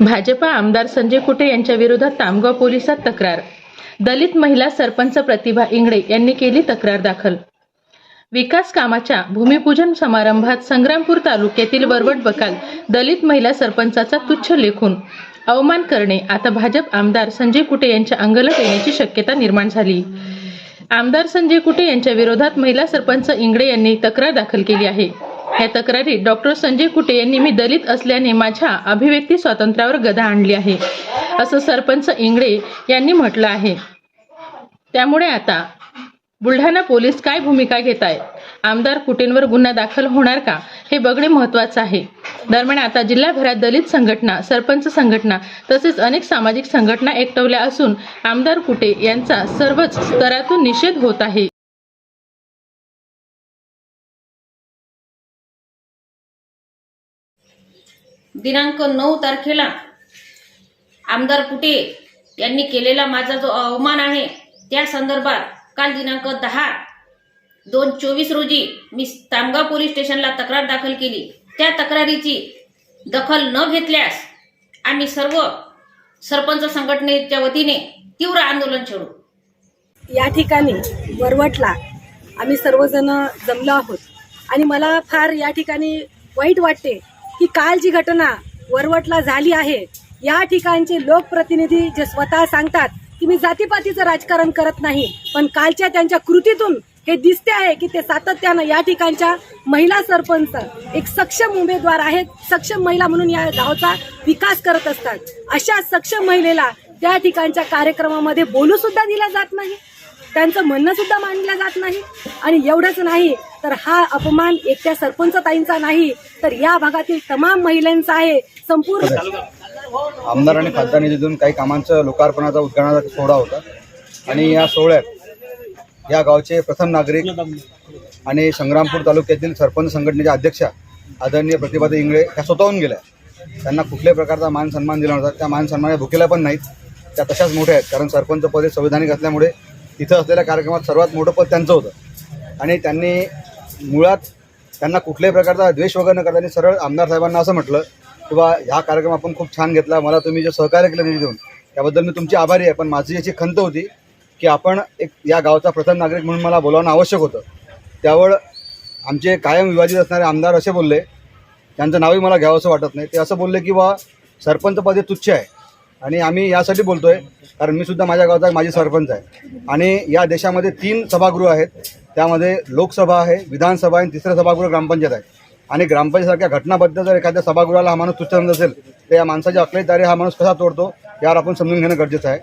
भाजपा आमदार संजय कुटे यांच्या विरोधात तामगाव पोलिसात तक्रार. दलित महिला सरपंच प्रतिभा इंगळे यांनी केली तक्रार दाखल. विकास कामाच्या भूमिपूजन समारंभात संग्रामपूर तालुक्यातील वरवट बकाल दलित महिला सरपंचाचा तुच्छ लेखून. अवमान करणे आता भाजप आमदार संजय कुटे यांच्या अंगलट येण्याची शक्यता निर्माण झाली. आमदार संजय कुटे यांच्या विरोधात महिला सरपंच इंगळे यांनी तक्रार दाखल केली आहे. या तक्रारीत डॉक्टर संजय कुटे यांनी मी दलित असल्याने माझ्या अभिव्यक्ती स्वातंत्र्यावर गदा आणली आहे असं सरपंच इंगळे यांनी म्हटलं आहे. त्यामुळे आता बुलढाणा पोलीस काय भूमिका घेत आहेत आमदार कुटेंवर गुन्हा दाखल होणार का? हे बघणे महत्वाचं आहे. दरम्यान आता जिल्हाभरात दलित संघटना सरपंच संघटना तसेच अनेक सामाजिक संघटना एकटवल्या असून आमदार कुटे यांचा सर्वच स्तरातून निषेध होत आहे. दिनांक नऊ तारखेला आमदार कुटे यांनी केलेला माझा जो अवमान आहे त्या संदर्भात काल दिनांक दहा दोन चोवीस रोजी मी तामगाव पोलीस स्टेशनला तक्रार दाखल केली. त्या तक्रारीची दखल न घेतल्यास आम्ही सर्व सरपंच संघटनेच्या वतीने तीव्र आंदोलन छेडू. या ठिकाणी वरवटला आम्ही सर्वजण जमलो आहोत. आणि मला फार या ठिकाणी वाईट वाटते की काल जी घटना वरवटला झाली आहे या ठिकाणचे लोकप्रतिनिधी जे स्वतः सांगतात की मी जातीपातीचं राजकारण करत नाही पण कालच्या त्यांच्या कृतीतून हे दिसते आहे की ते सातत्यानं या ठिकाणच्या महिला सरपंच एक सक्षम उमेदवार आहेत सक्षम महिला म्हणून या गावचा विकास करत असतात. अशा सक्षम महिलेला त्या ठिकाणच्या कार्यक्रमामध्ये बोलू सुद्धा दिला जात नाही. त्यांचं म्हणणं सुद्धा मांडलं जात नाही. आणि एवढंच नाही तर हा अपमान एकट्या सरपंच ताईंचा नाही तर या भागातील तमाम महिलांचा आहे. संपूर्ण आमदार आणि खासदार निधीतून काही कामांचं लोकार्पणाचा उद्घाटनाचा सोहळा होता. आणि या सोहळ्यात या गावचे प्रथम नागरिक आणि संग्रामपूर तालुक्यातील सरपंच संघटनेच्या अध्यक्षा आदरणीय प्रतिभाताई इंगळे त्या स्वतःहून गेल्या. त्यांना कुठल्याही प्रकारचा मान सन्मान दिला नव्हता. त्या मान सन्मानाच्या भुकेला पण नाहीत. त्या तशाच मोठ्या आहेत कारण सरपंच पद हे संविधानिक असल्यामुळे तिथं असलेल्या कार्यक्रमात सर्वात मोठं पद त्यांचं होतं. आणि त्यांनी मुळात त्यांना कुठल्याही प्रकारचा द्वेष वगैरे न करता त्यांनी सरळ आमदार साहेबांना असं म्हटलं की बा हा कार्यक्रम आपण खूप छान घेतला मला तुम्ही जे सहकार्य केलं निधी देऊन त्याबद्दल मी तुमची आभारी आहे पण माझी याची खंत होती की आपण एक या गावचा प्रथम नागरिक म्हणून मला बोलावणं आवश्यक होतं. त्यावर आमचे कायम विवादित असणारे आमदार असे बोलले त्यांचं नावही मला घ्यावं असं वाटत नाही. ते असं बोलले की बा सरपंचपद हे तुच्छ आहे. आणि आम्ही यासाठी बोलतोय कारण मी सुद्धा माझ्या गावचा एक सरपंच आहे. आणि या देशामध्ये तीन सभागृह आहेत. त्यामध्ये लोकसभा आहे विधानसभा आहे आणि तिसरं सभागृह ग्रामपंचायत आहे. आणि ग्रामपंचायतसारख्या घटनाबद्दल जर एखाद्या सभागृहाला हा माणूस तुच्छ समजत असेल तर या माणसाची अकलेदारी हा माणूस कसा तोडतो यावर आपण समजून घेणं गरजेचं आहे.